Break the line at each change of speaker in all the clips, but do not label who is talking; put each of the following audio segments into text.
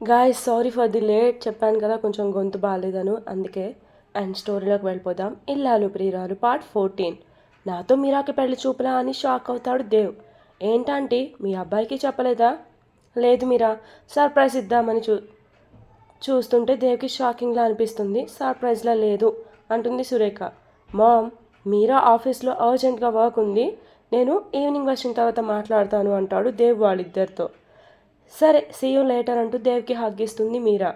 Guy sorry for the late చెప్పాను కదా కొంచెం గొంతు బాగాలేదను అందుకే అండ్ స్టోరీలోకి వెళ్ళిపోదాం. ఇల్లాలు ప్రియురాలు పార్ట్ ఫోర్టీన్ నాతో మీరాకి పెళ్ళి చూపులా అని షాక్ అవుతాడు దేవ్. ఏంటంటే మీ అబ్బాయికి చెప్పలేదా? లేదు మీరా సర్ప్రైజ్ ఇద్దామని చూ చూస్తుంటే దేవ్కి షాకింగ్లా అనిపిస్తుంది. సర్ప్రైజ్లా లేదు అంటుంది సురేఖ. మామ్ మీరా ఆఫీస్లో అర్జెంట్గా వర్క్ ఉంది. నేను ఈవినింగ్ వచ్చిన తర్వాత మాట్లాడతాను అంటాడు దేవ్ వాళ్ళిద్దరితో. సరే సీయూ లేటర్ అంటూ దేవ్కి హగ్గిస్తుంది మీరా.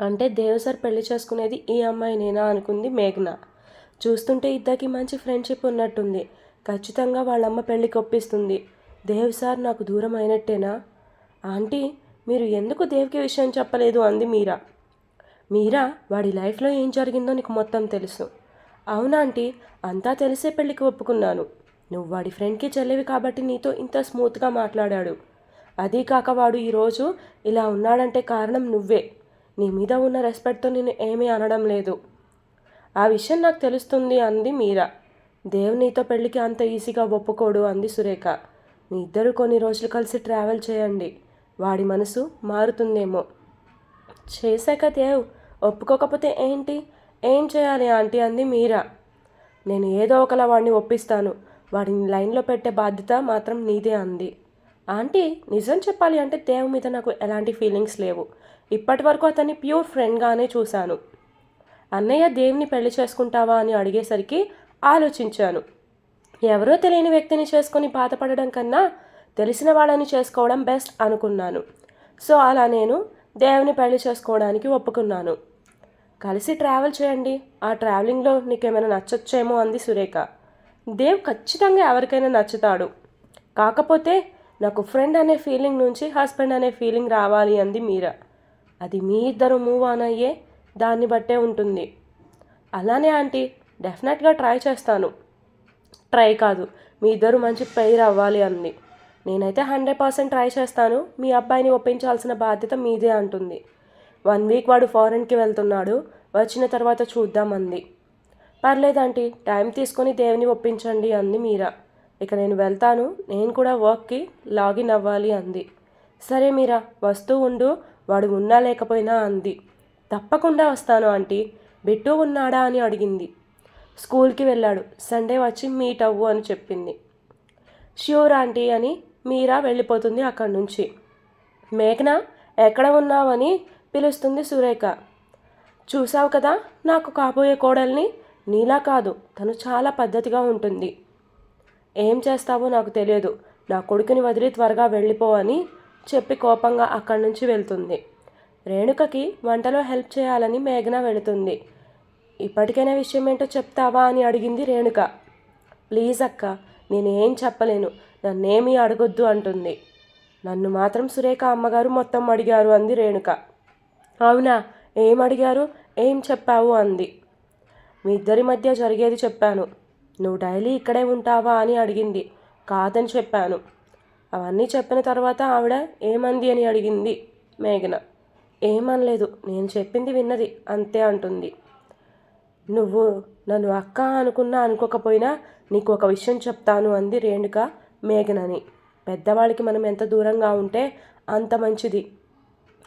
అంటే దేవ్ సార్ పెళ్ళి చేసుకునేది ఈ అమ్మాయినేనా అనుకుంది మేఘన. చూస్తుంటే ఇద్దరికి మంచి ఫ్రెండ్షిప్ ఉన్నట్టుంది. ఖచ్చితంగా వాళ్ళమ్మ పెళ్ళికి ఒప్పిస్తుంది. దేవ్ సార్ నాకు దూరం అయినట్టేనా? ఆంటీ మీరు ఎందుకు దేవ్కి విషయం చెప్పలేదు అంది మీరా. మీరా వాడి లైఫ్లో ఏం జరిగిందో నీకు మొత్తం తెలుసు. అవునా ఆంటీ అంతా తెలిసే పెళ్ళికి ఒప్పుకున్నాను. నువ్వు వాడి ఫ్రెండ్కి చెల్లివి కాబట్టి నీతో ఇంత స్మూత్గా మాట్లాడాడు. అదీ కాక వాడు ఈరోజు ఇలా ఉన్నాడంటే కారణం నువ్వే. నీ మీద ఉన్న రెస్పెక్ట్తో నేను ఏమీ అనడం లేదు. ఆ విషయం నాకు తెలుస్తుంది అంది మీరా. దేవ్ నీతో పెళ్ళికి అంత ఈజీగా ఒప్పుకోడు అంది సురేఖ. మీ ఇద్దరు కొన్ని రోజులు కలిసి ట్రావెల్ చేయండి. వాడి మనసు మారుతుందేమో. చేశాక దేవ్ ఒప్పుకోకపోతే ఏంటి? ఏం చేయాలి ఆంటీ? అంది మీరా. నేను ఏదో ఒకలా వాడిని ఒప్పిస్తాను. వాడిని లైన్లో పెట్టే బాధ్యత మాత్రం నీదే అంది. ఆంటీ నిజం చెప్పాలి అంటే దేవ్ మీద నాకు ఎలాంటి ఫీలింగ్స్ లేవు. ఇప్పటి వరకు అతన్ని ప్యూర్ ఫ్రెండ్గానే చూశాను. అన్నయ్య దేవుని పెళ్ళి చేసుకుంటావా అని అడిగేసరికి ఆలోచించాను. ఎవరో తెలియని వ్యక్తిని చేసుకొని బాధపడడం కన్నా తెలిసిన వాళ్ళని చేసుకోవడం బెస్ట్ అనుకున్నాను. సో అలా నేను దేవుని పెళ్ళి చేసుకోవడానికి ఒప్పుకున్నాను. కలిసి ట్రావెల్ చేయండి. ఆ ట్రావెలింగ్లో నీకేమైనా నచ్చొచ్చేమో అంది సురేఖ. దేవ్ ఖచ్చితంగా ఎవరికైనా నచ్చుతాడు. కాకపోతే నాకు ఫ్రెండ్ అనే ఫీలింగ్ నుంచి హస్బెండ్ అనే ఫీలింగ్ రావాలి అంది మీరా. అది మీ ఇద్దరు మూవ్ ఆన్ అయ్యే దాన్ని బట్టే ఉంటుంది. అలానే ఆంటీ డెఫినెట్గా ట్రై చేస్తాను. ట్రై కాదు మీ ఇద్దరు మంచి పెయిర్ అవ్వాలి అంది. నేనైతే హండ్రెడ్ పర్సెంట్ ట్రై చేస్తాను మీ అబ్బాయిని ఒప్పించాల్సిన బాధ్యత మీదే అంటుంది. వన్ వీక్ వాడు ఫారెన్కి వెళ్తున్నాడు వచ్చిన తర్వాత చూద్దామంది పర్లేదంటీ టైం తీసుకొని దేవుని ఒప్పించండి అంది మీరా. ఇక నేను వెళ్తాను. నేను కూడా వర్క్కి లాగిన్ అవ్వాలి అంది. సరే మీరా వస్తూ ఉండు వాడు ఉన్నా లేకపోయినా అంది. తప్పకుండా వస్తాను ఆంటీ బిట్టు ఉన్నాడా అని అడిగింది. స్కూల్కి వెళ్ళాడు. సండే వచ్చి మీట్ అవ్వు అని చెప్పింది. ష్యూర్ ఆంటీ అని మీరా వెళ్ళిపోతుంది అక్కడి నుంచి. మేఘన ఎక్కడ ఉన్నావని పిలుస్తుంది సురేఖ. చూసావు కదా నాకు కాబోయే కోడల్ని? నీలా కాదు తను చాలా పద్ధతిగా ఉంటుంది. ఏం చేస్తావో నాకు తెలియదు. నా కొడుకుని వదిలి త్వరగా వెళ్ళిపో అని చెప్పి కోపంగా అక్కడి నుంచి వెళ్తుంది. రేణుకకి వంటలో హెల్ప్ చేయాలని మేఘన వెళుతుంది. ఇప్పటికైనా విషయం ఏంటో చెప్తావా అని అడిగింది రేణుక. ప్లీజ్ అక్క నేను ఏం చెప్పలేను. నన్నేమీ అడగొద్దు అంటుంది. నన్ను మాత్రం సురేఖ అమ్మగారు మొత్తం అడిగారు అంది రేణుక. అవునా? ఏం అడిగారు? ఏం చెప్పావు? అంది. మీ ఇద్దరి మధ్య జరిగేది చెప్పాను. నువ్వు డైలీ ఇక్కడే ఉంటావా అని అడిగింది. కాదని చెప్పాను. అవన్నీ చెప్పిన తర్వాత ఆవిడ ఏమంది అని అడిగింది మేఘన. ఏమనలేదు నేను చెప్పింది విన్నది అంతే అంటుంది. నువ్వు నన్ను అక్క అనుకున్నా అనుకోకపోయినా నీకు ఒక విషయం చెప్తాను అంది రేణుక మేఘనని. పెద్దవాళ్ళకి మనం ఎంత దూరంగా ఉంటే అంత మంచిది.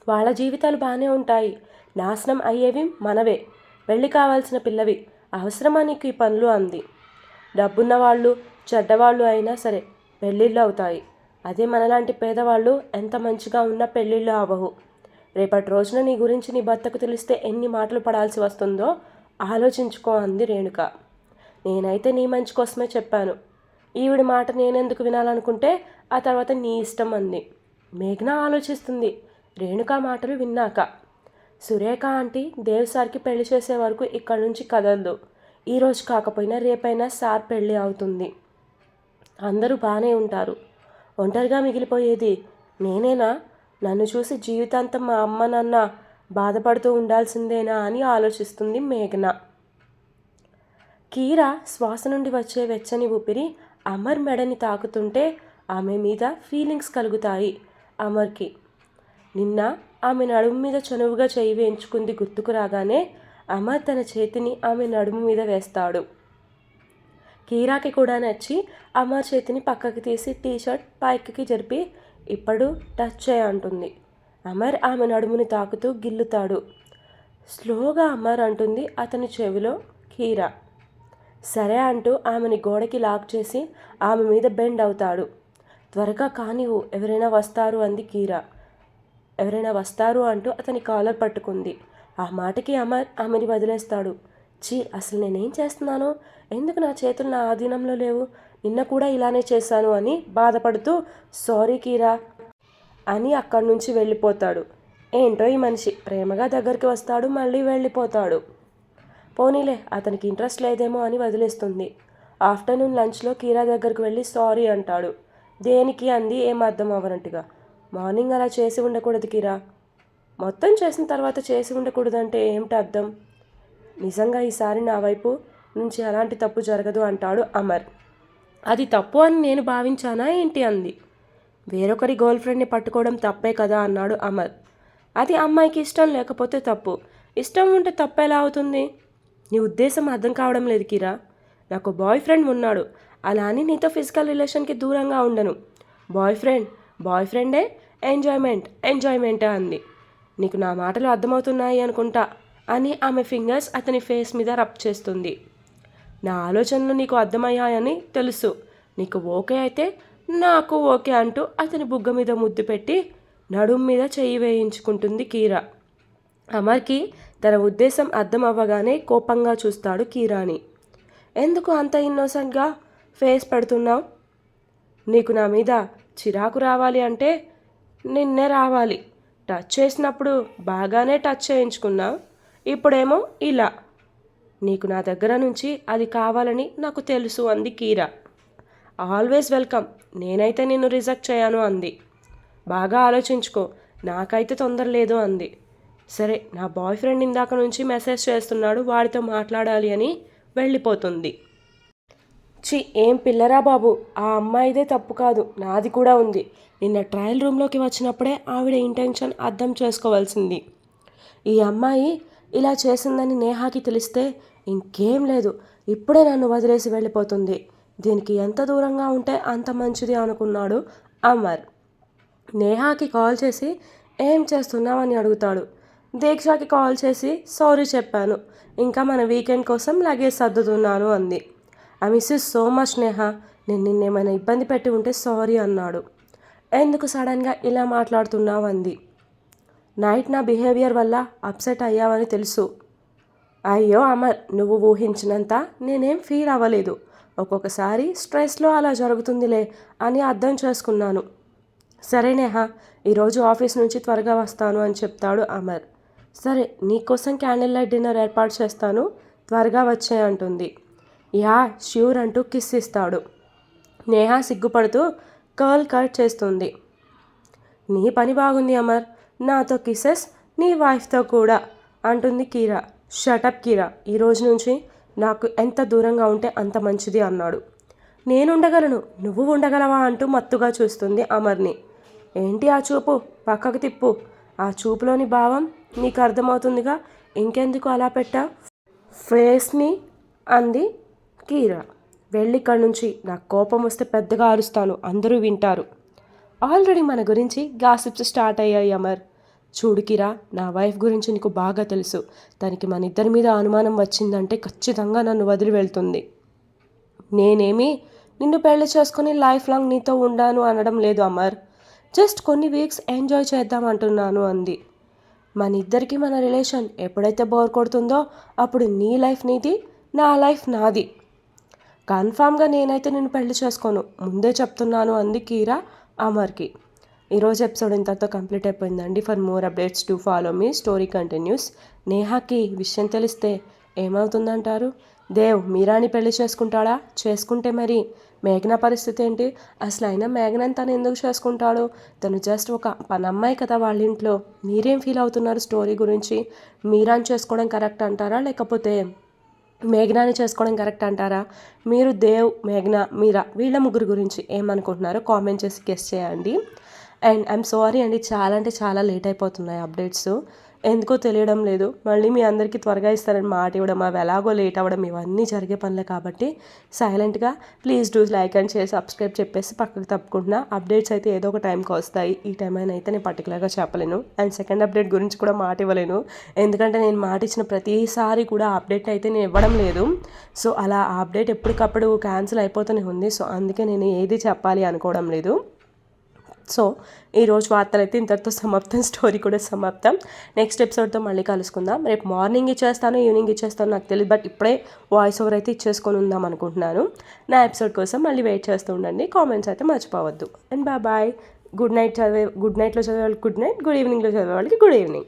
వాళ్ళ జీవితాలు బాగానే ఉంటాయి. నాశనం అయ్యేవి మనవే. వెళ్ళి కావాల్సిన పిల్లవి. అవసరమా నీకు ఈ పనులు? అంది. డబ్బున్న వాళ్ళు చెడ్డవాళ్ళు అయినా సరే పెళ్ళిళ్ళు అవుతాయి. అదే మనలాంటి పేదవాళ్ళు ఎంత మంచిగా ఉన్నా పెళ్ళిళ్ళు అవ్వవు. రేపటి రోజున నీ గురించి నీ భర్తకు తెలిస్తే ఎన్ని మాటలు పడాల్సి వస్తుందో ఆలోచించుకో అంది రేణుక. నేనైతే నీ మంచి కోసమే చెప్పాను. ఈవిడి మాట నేనెందుకు వినాలనుకుంటే ఆ తర్వాత నీ ఇష్టం అంది. మేఘన ఆలోచిస్తుంది. రేణుక మాటలు విన్నాక సురేఖ ఆంటీ దేవ్ సార్కి పెళ్ళి చేసే వరకు ఇక్కడి నుంచి కదలదు. ఈరోజు కాకపోయినా రేపైనా సార్ పెళ్ళి అవుతుంది. అందరూ బాగానే ఉంటారు. ఒంటరిగా మిగిలిపోయేది నేనేనా? నన్ను చూసి జీవితాంతం మా అమ్మ నాన్న బాధపడుతూ ఉండాల్సిందేనా అని ఆలోచిస్తుంది మేఘన. కీర శ్వాస నుండి వచ్చే వెచ్చని ఊపిరి అమర్ మెడని తాకుతుంటే ఆమె మీద ఫీలింగ్స్ కలుగుతాయి అమర్కి. నిన్న ఆమె నడుము మీద చనువుగా చేయి వేయించుకుంది గుర్తుకు రాగానే అమర్ తన చేతిని ఆమె నడుము మీద వేస్తాడు. కీరాకి కూడా నచ్చి అమర్ చేతిని పక్కకి తీసి టీ షర్ట్ పైకి జరిపి ఇప్పుడు టచ్ చేయ అంటుంది. అమర్ ఆమె నడుముని తాకుతూ గిల్లుతాడు. స్లోగా అమర్ అంటుంది అతని చెవిలో కీరా. సరే అంటూ ఆమెని గోడకి లాక్ చేసి ఆమె మీద బెండ్ అవుతాడు. త్వరగా కానివు ఎవరైనా వస్తారు అంది కీరా. ఎవరైనా వస్తారు అంటూ అతని కాలర్ పట్టుకుంది. ఆ మాటకి అమర్ ఆమెని వదిలేస్తాడు. చీ అసలు నేనేం చేస్తున్నాను? ఎందుకు నా చేతులు నా ఆధీనంలో లేవు? నిన్న కూడా ఇలానే చేశాను అని బాధపడుతూ సారీ కీరా అని అక్కడి నుంచి వెళ్ళిపోతాడు. ఏంటో ఈ మనిషి ప్రేమగా దగ్గరికి వస్తాడు మళ్ళీ వెళ్ళిపోతాడు. పోనీలే అతనికి ఇంట్రెస్ట్ లేదేమో అని వదిలేస్తుంది. ఆఫ్టర్నూన్ లంచ్లో కీరా దగ్గరికి వెళ్ళి సారీ అంటాడు. దేనికి అంది ఏం అర్థం అవ్వనట్టుగా. మార్నింగ్ అలా చేసి ఉండకూడదు కీరా. మొత్తం చేసిన తర్వాత చేసి ఉండకూడదంటే ఏమిటి అర్థం? నిజంగా ఈసారి నా వైపు నుంచి అలాంటి తప్పు జరగదు అంటాడు అమర్. అది తప్పు అని నేను భావించానా ఏంటి అంది. వేరొకరి గర్ల్ ఫ్రెండ్ని పట్టుకోవడం తప్పే కదా అన్నాడు అమర్. అది అమ్మాయికి ఇష్టం లేకపోతే తప్పు. ఇష్టం ఉంటే తప్పు ఎలా అవుతుంది? నీ ఉద్దేశం అర్థం కావడం లేదు కిరా. నాకు బాయ్ ఫ్రెండ్ ఉన్నాడు. అలా అని నీతో ఫిజికల్ రిలేషన్కి దూరంగా ఉండను. బాయ్ ఫ్రెండ్ బాయ్ ఫ్రెండే ఎంజాయ్మెంట్ ఎంజాయ్మెంటే అంది. నీకు నా మాటలు అర్థమవుతున్నాయి అనుకుంటా అని ఆమె ఫింగర్స్ అతని ఫేస్ మీద రబ్ చేస్తుంది. నా ఆలోచనలు నీకు అర్థమయ్యాయని తెలుసు. నీకు ఓకే అయితే నాకు ఓకే అంటూ అతని బుగ్గ మీద ముద్దు పెట్టి నడుం మీద చెయ్యి వేయించుకుంటుంది కీరా. అమర్కి తన ఉద్దేశం అర్థం అవ్వగానే కోపంగా చూస్తాడు కీరాని. ఎందుకు అంత ఇన్నోసెంట్గా ఫేస్ పెడుతున్నావు? నీకు నా మీద చిరాకు రావాలి అంటే నిన్నే రావాలి. టచ్ చేసినప్పుడు బాగానే టచ్ చేయించుకున్నా ఇప్పుడేమో ఇలా. నీకు నా దగ్గర నుంచి అది కావాలని నాకు తెలుసు అంది కీరా. Always welcome. నేనైతే నిన్ను రిజెక్ట్ చేయను అంది. బాగా ఆలోచించుకో. నాకైతే తొందర లేదు అంది. సరే నా బాయ్ ఫ్రెండ్ ఇందాక నుంచి మెసేజ్ చేస్తున్నాడు వాడితో మాట్లాడాలి అని వెళ్ళిపోతుంది. చి ఏం పిల్లరా బాబు ఆ అమ్మాయిదే తప్పు కాదు నాది కూడా ఉంది. నిన్న ట్రయల్ రూమ్లోకి వచ్చినప్పుడే ఆవిడ ఇంటెన్షన్ అర్థం చేసుకోవాల్సింది. ఈ అమ్మాయి ఇలా చేసిందని నేహాకి తెలిస్తే ఇంకేం లేదు ఇప్పుడే నన్ను వదిలేసి వెళ్ళిపోతుంది. దీనికి ఎంత దూరంగా ఉంటే అంత మంచిది అనుకున్నాడు అమర్. నేహాకి కాల్ చేసి ఏం చేస్తున్నావని అడుగుతాడు. దీక్షకి కాల్ చేసి సారీ చెప్పాను ఇంకా మన వీకెండ్ కోసం లగేజ్ సర్దుతున్నాను అంది. I miss you so much Neha నేను నిన్నేమైనా ఇబ్బంది పెట్టి ఉంటే సారీ అన్నాడు. ఎందుకు సడన్గా ఇలా మాట్లాడుతున్నావు? అంది. నైట్ నా బిహేవియర్ వల్ల అప్సెట్ అయ్యావని తెలుసు. అయ్యో అమర్ నువ్వు ఊహించినంత నేనేం ఫీల్ అవ్వలేదు. ఒక్కొక్కసారి స్ట్రెస్లో అలా జరుగుతుందిలే అని అర్థం చేసుకున్నాను. సరే నేహ ఈరోజు ఆఫీస్ నుంచి త్వరగా వస్తాను అని చెప్తాడు అమర్. సరే నీకోసం క్యాండిల్ లైట్ డిన్నర్ ఏర్పాటు చేస్తాను. త్వరగా వచ్చే అంటుంది యా ష్యూర్ అంటూ కిస్ ఇస్తాడు. నేహా సిగ్గుపడుతూ కర్ల్ కట్ చేస్తుంది. నీ పని బాగుంది అమర్. నాతో కిసెస్ నీ వైఫ్తో కూడా అంటుంది కీరా. షటప్ కీరా. ఈ రోజు నుంచి నాకు ఎంత దూరంగా ఉంటే అంత మంచిది అన్నాడు. నేను ఉండగలను నువ్వు ఉండగలవా అంటూ మత్తుగా చూస్తుంది అమర్ని. ఏంటి ఆ చూపు? పక్కకు తిప్పు. ఆ చూపులోని భావం నీకు అర్థమవుతుందిగా? ఇంకెందుకు అలా పెట్టా ఫేస్ని అంది కీరా. వెళ్ళి ఇక్కడి నుంచి. నాకు కోపం వస్తే పెద్దగా అరుస్తాను. అందరూ వింటారు. ఆల్రెడీ మన గురించి గాసిప్స్ స్టార్ట్ అయ్యాయి అమర్. చూడు కిరా నా వైఫ్ గురించి నీకు బాగా తెలుసు. తనకి మన ఇద్దరి మీద అనుమానం వచ్చిందంటే ఖచ్చితంగా నన్ను వదిలి వెళ్తుంది. నేనేమి నిన్ను పెళ్ళి చేసుకుని లైఫ్ లాంగ్ నీతో ఉండాను అనడం లేదు అమర్. జస్ట్ కొన్ని వీక్స్ ఎంజాయ్ చేద్దాం అంటున్నాను అంది. మన ఇద్దరికి మన రిలేషన్ ఎప్పుడైతే బోర్ కొడుతుందో అప్పుడు నీ లైఫ్ నీది నా లైఫ్ నాది. కన్ఫామ్గా నేనైతే నేను పెళ్ళి చేసుకోను. ముందే చెప్తున్నాను అంది కీరా అమర్కి. ఈరోజు ఎపిసోడ్ ఇంతతో కంప్లీట్ అయిపోయిందండి. For more updates to follow me story continues. నేహాకి విషయం తెలిస్తే ఏమవుతుందంటారు? దేవ్ మీరాని పెళ్ళి చేసుకుంటాడా? చేసుకుంటే మరి మేఘన పరిస్థితి ఏంటి? అసలు అయినా మేఘనని తను ఎందుకు చేసుకుంటాడు? తను జస్ట్ ఒక పని అమ్మాయి కదా వాళ్ళ ఇంట్లో. మీరేం ఫీల్ అవుతున్నారు స్టోరీ గురించి? మీరాని చేసుకోవడం కరెక్ట్ అంటారా? లేకపోతే మేఘనాని చేసుకోవడం కరెక్ట్ అంటారా? మీరు దేవ్ మేఘన మీరా వీళ్ళ ముగ్గురు గురించి ఏమనుకుంటున్నారో కామెంట్ చేసి గెస్ట్ చేయండి. అండ్ ఐఎమ్ సారీ అండి చాలా అంటే చాలా లేట్ అయిపోతున్నాయి అప్డేట్స్. ఎందుకో తెలియడం లేదు. మళ్ళీ మీ అందరికీ త్వరగా ఇస్తారని మాట ఇవ్వడం అవి ఎలాగో లేట్ అవ్వడం ఇవన్నీ జరిగే పనులే కాబట్టి సైలెంట్గా please do like and share subscribe చెప్పేసి పక్కకు తప్పుకుంటున్నా అప్డేట్స్ అయితే ఏదో ఒక టైంకి వస్తాయి. ఈ టైం అయినా అయితే నేను పర్టికులర్గా చెప్పలేను. అండ్ సెకండ్ అప్డేట్ గురించి కూడా మాట ఇవ్వలేను. ఎందుకంటే నేను మాట ఇచ్చిన ప్రతిసారి కూడా అప్డేట్ అయితే నేను ఇవ్వడం లేదు. సో అలా ఆ అప్డేట్ ఎప్పటికప్పుడు క్యాన్సిల్ అయిపోతూనే ఉంది. సో అందుకే నేను ఏది చెప్పాలి అనుకోవడం లేదు. సో ఈరోజు వార్తలు అయితే ఇంతటితో సమాప్తం స్టోరీ కూడా సమాప్తం. నెక్స్ట్ ఎపిసోడ్తో మళ్ళీ కలుసుకుందాం. రేపు మార్నింగ్ ఇచ్చేస్తాను ఈవినింగ్ ఇచ్చేస్తాను నాకు తెలియదు బట్ ఇప్పుడే వాయిస్ ఓవర్ అయితే ఇచ్చేసుకొని ఉందాం అనుకుంటున్నాను. నా ఎపిసోడ్ కోసం మళ్ళీ వెయిట్ చేస్తూ ఉండండి. కామెంట్స్ అయితే మర్చిపోవద్దు. And bye bye. Good night చదివే గుడ్ నైట్లో చదివే వాళ్ళకి గుడ్ నైట్ గుడ్ ఈవినింగ్లో చదివే వాళ్ళకి గుడ్ ఈవినింగ్.